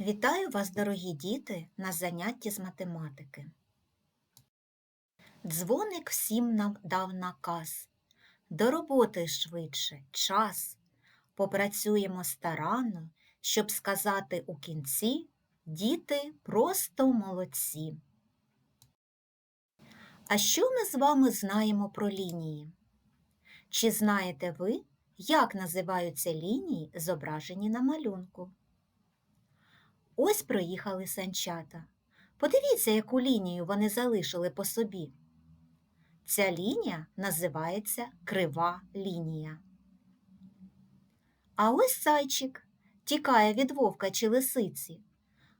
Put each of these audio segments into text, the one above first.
Вітаю вас, дорогі діти, на занятті з математики. Дзвоник всім нам дав наказ. До роботи швидше, час. Попрацюємо старанно, щоб сказати у кінці діти просто молодці. А що ми з вами знаємо про лінії? Чи знаєте ви, як називаються лінії, зображені на малюнку? Ось проїхали санчата. Подивіться, яку лінію вони залишили по собі. Ця лінія називається крива лінія. А ось зайчик тікає від вовка чи лисиці.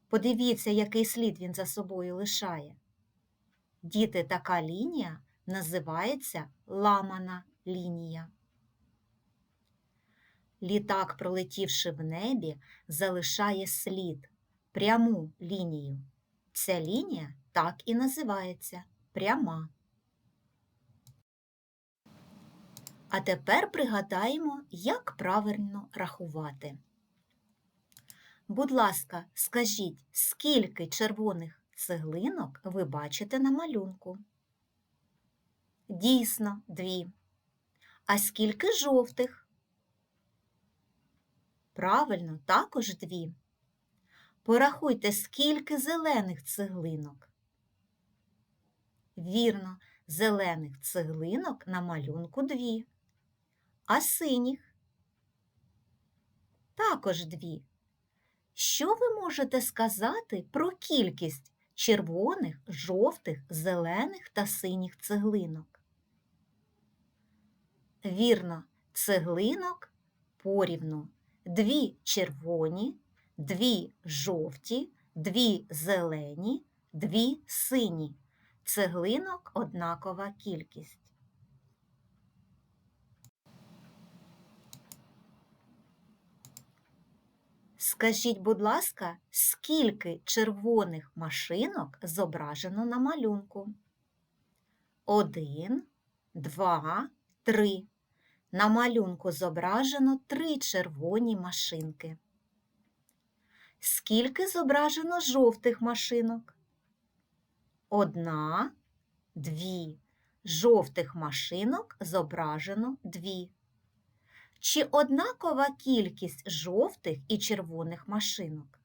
Подивіться, який слід він за собою лишає. Діти, така лінія називається ламана лінія. Літак, пролетівши в небі, залишає слід пряму лінію. Ця лінія так і називається пряма. А тепер пригадаємо, як правильно рахувати. Будь ласка, скажіть, скільки червоних цеглинок ви бачите на малюнку? Дійсно, дві. А скільки жовтих? Правильно, також дві. Порахуйте, скільки зелених цеглинок. Вірно, зелених цеглинок на малюнку дві. А синіх? Також дві. Що ви можете сказати про кількість червоних, жовтих, зелених та синіх цеглинок? Вірно, цеглинок порівну. Дві червоні, дві жовті, дві зелені, дві сині. Цеглинок однакова кількість. Скажіть, будь ласка, скільки червоних машинок зображено на малюнку? Один, два, три. На малюнку зображено три червоні машинки. Скільки зображено жовтих машинок? Одна, дві. Жовтих машинок зображено дві. Чи однакова кількість жовтих і червоних машинок?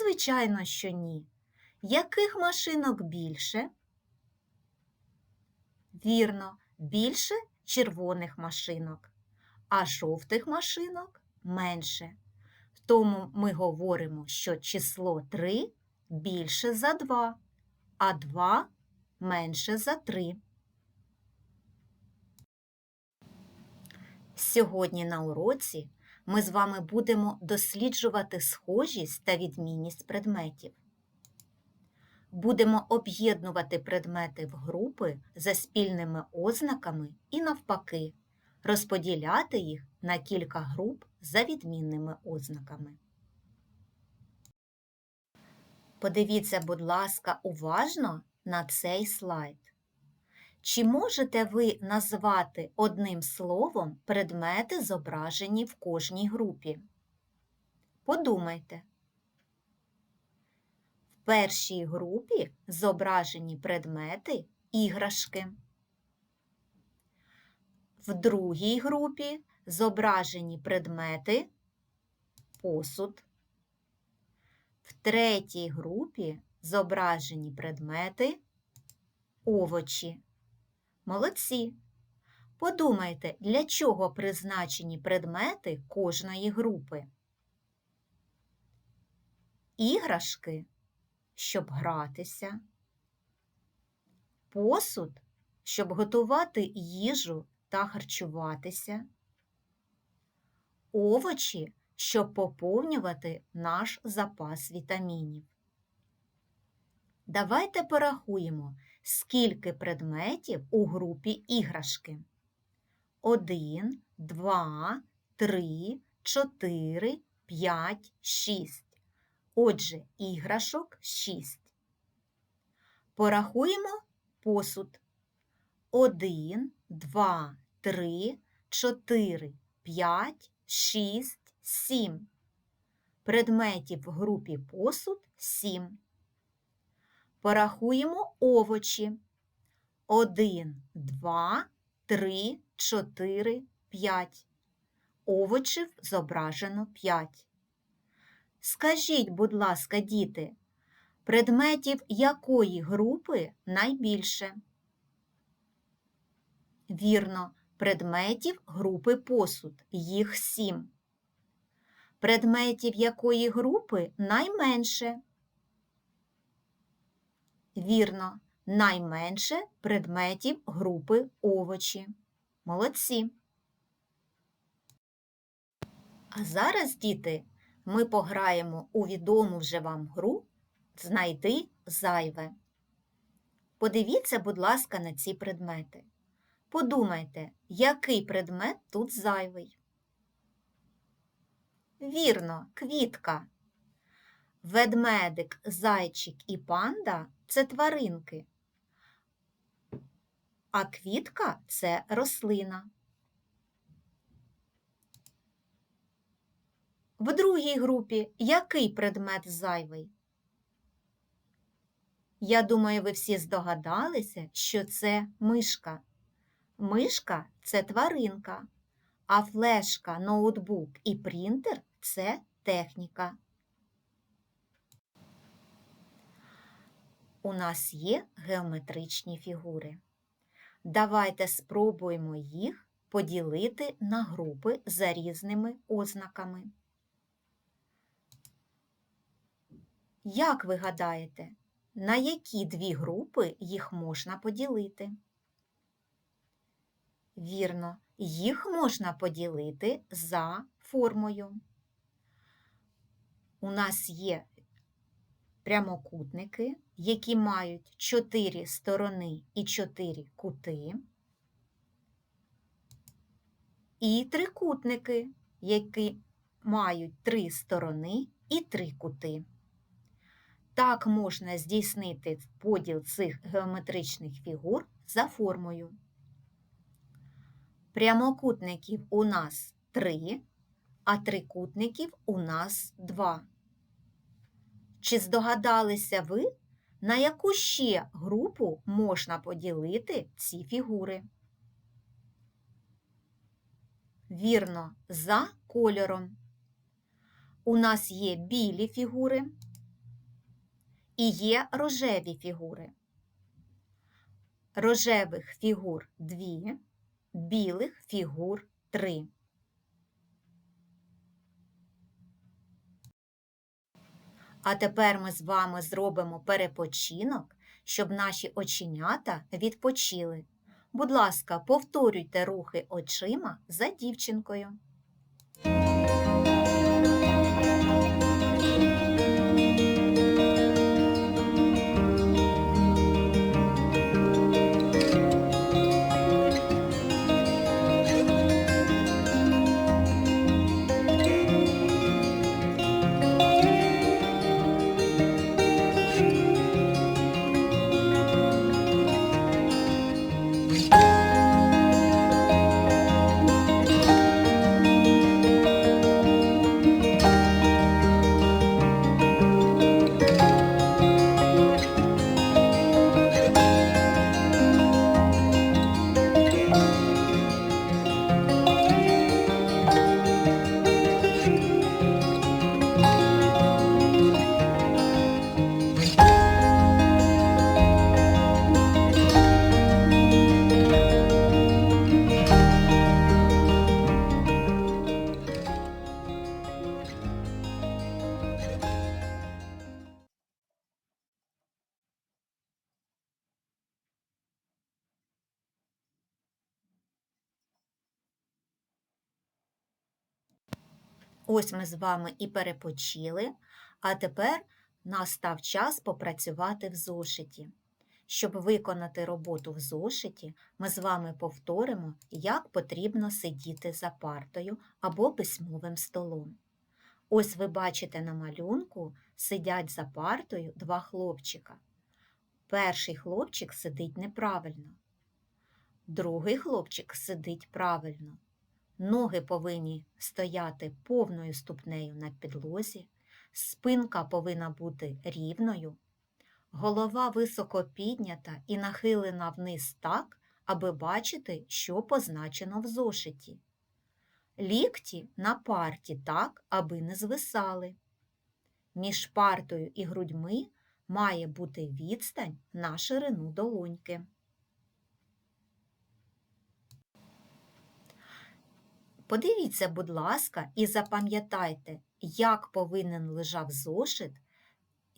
Звичайно, що ні. Яких машинок більше? Вірно, більше червоних машинок, а жовтих машинок менше. Тому ми говоримо, що число 3 більше за 2, а 2 менше за 3. Сьогодні на уроці ми з вами будемо досліджувати схожість та відмінність предметів. Будемо об'єднувати предмети в групи за спільними ознаками і навпаки, розподіляти їх на кілька груп за відмінними ознаками. Подивіться, будь ласка, уважно на цей слайд. Чи можете ви назвати одним словом предмети, зображені в кожній групі? Подумайте. В першій групі зображені предмети іграшки. В другій групі зображені предмети посуд. В третій групі зображені предмети овочі. Молодці. Подумайте, для чого призначені предмети кожної групи. Іграшки, щоб гратися, посуд, щоб готувати їжу та харчуватися, овочі, щоб поповнювати наш запас вітамінів. Давайте порахуємо, скільки предметів у групі іграшки. Один, два, три, чотири, п'ять, шість. Отже, іграшок шість. Порахуємо посуд. Один, два, три, чотири, п'ять, шість, сім. Предметів в групі посуд 7. Порахуємо овочі. 1, 2, 3, 4, 5. Овочів зображено 5. Скажіть, будь ласка, діти, предметів якої групи найбільше? Вірно, предметів групи посуд. Їх 7. Предметів якої групи найменше? Вірно, найменше предметів групи овочі. Молодці. А зараз, діти, ми пограємо у відому вже вам гру Знайди зайве. Подивіться, будь ласка, на ці предмети. Подумайте, який предмет тут зайвий. Вірно, квітка. Ведмедик, зайчик і панда це тваринки, а квітка це рослина. В другій групі який предмет зайвий? Я думаю, ви всі здогадалися, що це мишка. Мишка це тваринка, а флешка, ноутбук і принтер це техніка. У нас є геометричні фігури. Давайте спробуємо їх поділити на групи за різними ознаками. Як ви гадаєте, на які дві групи їх можна поділити? Вірно, їх можна поділити за формою. У нас є прямокутники, які мають 4 сторони і 4 кути, і трикутники, які мають 3 сторони і 3 кути. Так можна здійснити поділ цих геометричних фігур за формою. Прямокутників у нас 3, а трикутників у нас 2. Чи здогадалися ви, на яку ще групу можна поділити ці фігури? Вірно, за кольором. У нас є білі фігури і є рожеві фігури. Рожевих фігур 2, білих фігур 3. А тепер ми з вами зробимо перепочинок, щоб наші оченята відпочили. Будь ласка, повторюйте рухи очима за дівчинкою. Ось ми з вами і перепочили, а тепер настав час попрацювати в зошиті. Щоб виконати роботу в зошиті, ми з вами повторимо, як потрібно сидіти за партою або письмовим столом. Ось ви бачите на малюнку сидять за партою два хлопчика. Перший хлопчик сидить неправильно, другий хлопчик сидить правильно. Ноги повинні стояти повною ступнею на підлозі, Спинка повинна бути рівною, голова високо піднята і нахилена вниз так, аби бачити, що позначено в зошиті. Лікті на парті так, аби не звисали. Між партою і грудьми має бути відстань на ширину долоньки. Подивіться, будь ласка, і запам'ятайте, як повинен лежав зошит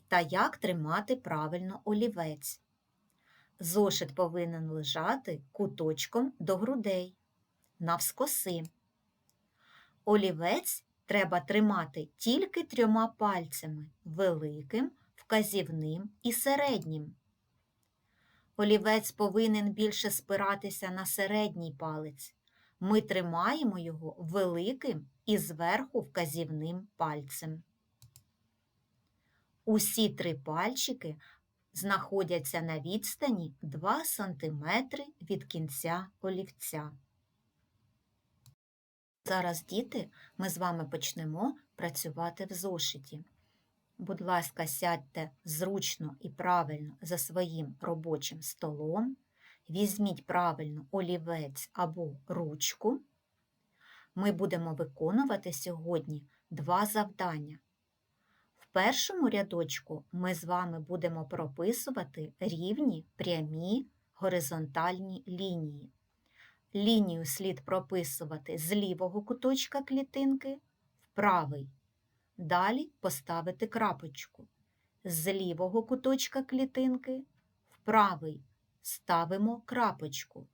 та як тримати правильно олівець. Зошит повинен лежати куточком до грудей, навскоси. Олівець треба тримати тільки трьома пальцями великим, вказівним і середнім. Олівець повинен більше спиратися на середній палець. Ми тримаємо його великим і зверху вказівним пальцем. Усі три пальчики знаходяться на відстані 2 см від кінця олівця. Зараз, діти, ми з вами почнемо працювати в зошиті. Будь ласка, сядьте зручно і правильно за своїм робочим столом. Візьміть правильно олівець або ручку. Ми будемо виконувати сьогодні два завдання. В першому рядочку ми з вами будемо прописувати рівні, прямі, горизонтальні лінії. Лінію слід прописувати з лівого куточка клітинки в правий. Далі поставити крапочку. З лівого куточка клітинки в правий ставимо крапочку.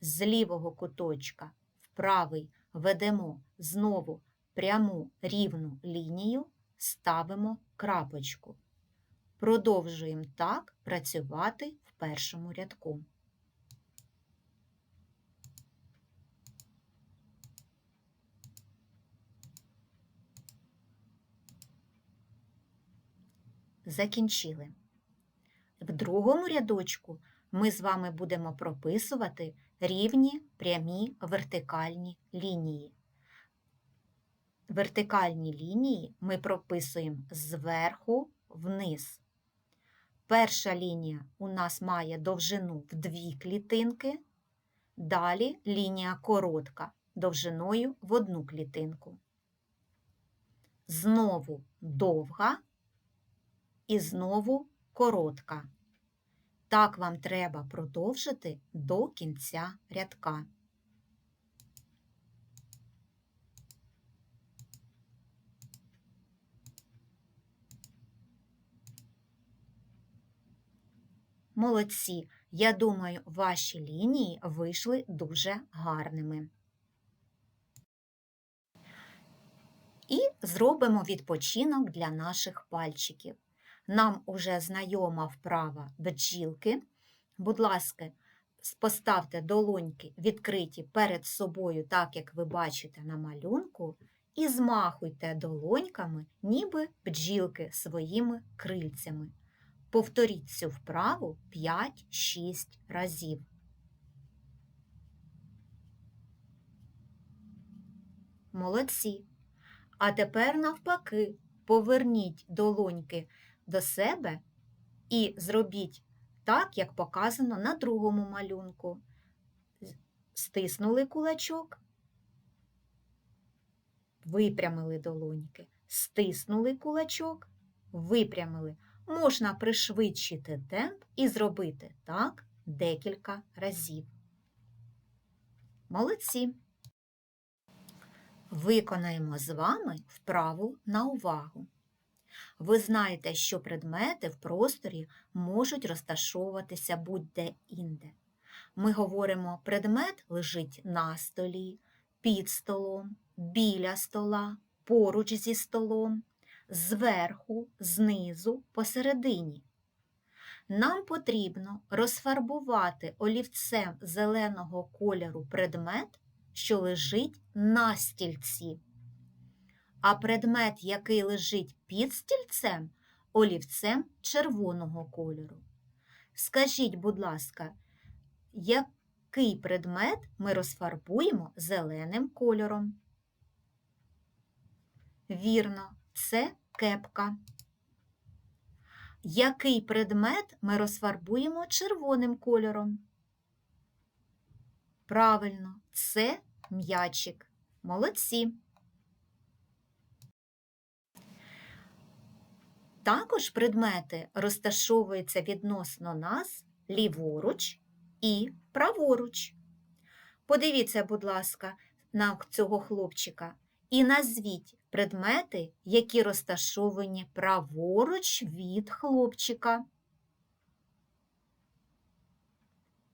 З лівого куточка в правий ведемо знову пряму рівну лінію, ставимо крапочку. Продовжуємо так працювати в першому рядку. Закінчили. Другому рядочку ми з вами будемо прописувати рівні прямі вертикальні лінії. Вертикальні лінії ми прописуємо зверху вниз. Перша лінія у нас має довжину в дві клітинки, далі лінія коротка довжиною в одну клітинку. Знову довга і знову коротка. Так вам треба продовжити до кінця рядка. Молодці! Я думаю, ваші лінії вийшли дуже гарними. І зробимо відпочинок для наших пальчиків. Нам уже знайома вправа бджілки. Будь ласка, поставте долоньки відкриті перед собою, так як ви бачите на малюнку, і змахуйте долоньками, ніби бджілки своїми крильцями. Повторіть цю вправу 5-6 разів. Молодці. А тепер навпаки, поверніть долоньки до себе і зробіть так, як показано на другому малюнку. Стиснули кулачок, випрямили долоньки, стиснули кулачок, випрямили. Можна пришвидшити темп і зробити так декілька разів. Молодці! Виконаємо з вами вправу на увагу. Ви знаєте, що предмети в просторі можуть розташовуватися будь-де інде. Ми говоримо, предмет лежить на столі, під столом, біля стола, поруч зі столом, зверху, знизу, посередині. Нам потрібно розфарбувати олівцем зеленого кольору предмет, що лежить на стільці а предмет, який лежить під стільцем, олівцем червоного кольору. Скажіть, будь ласка, який предмет ми розфарбуємо зеленим кольором? Вірно, це кепка. Який предмет ми розфарбуємо червоним кольором? Правильно, це м'ячик. Молодці. Також предмети розташовуються відносно нас ліворуч і праворуч. Подивіться, будь ласка, на цього хлопчика і назвіть предмети, які розташовані праворуч від хлопчика.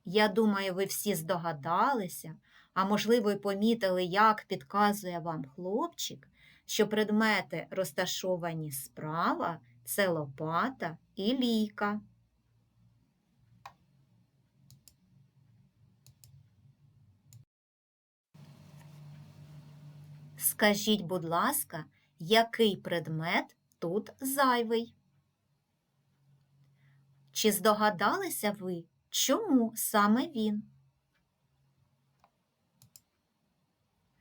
Я думаю, ви всі здогадалися, а можливо, й помітили, як підказує вам хлопчик, що предмети розташовані справа це лопата і лійка. Скажіть, будь ласка, який предмет тут зайвий? Чи здогадалися ви, чому саме він?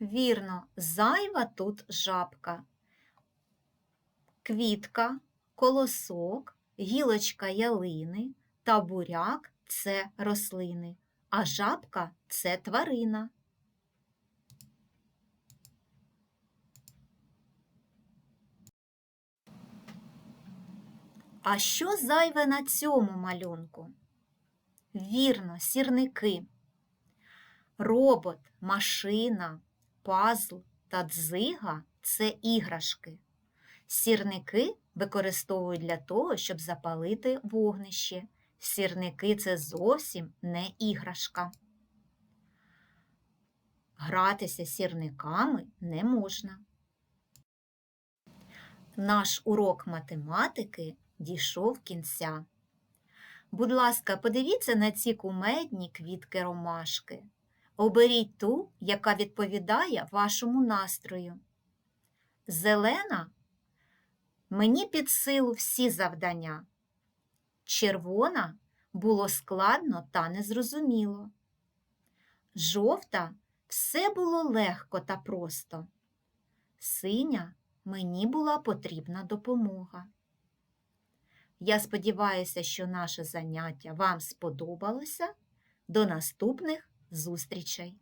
Вірно, зайва тут жабка. Квітка, колосок, гілочка ялини та буряк це рослини, а жабка це тварина. А що зайве на цьому малюнку? Вірно, сірники. Робот, машина, пазл та дзига це іграшки. Сірники використовують для того, щоб запалити вогнище. Сірники це зовсім не іграшка. Гратися сірниками не можна. Наш урок математики дійшов кінця. Будь ласка, подивіться на ці кумедні квітки ромашки. Оберіть ту, яка відповідає вашому настрою. Зелена мені під силу всі завдання. Червона було складно та незрозуміло. Жовта все було легко та просто. Синя мені була потрібна допомога. Я сподіваюся, що наше заняття вам сподобалося. До наступних зустрічей!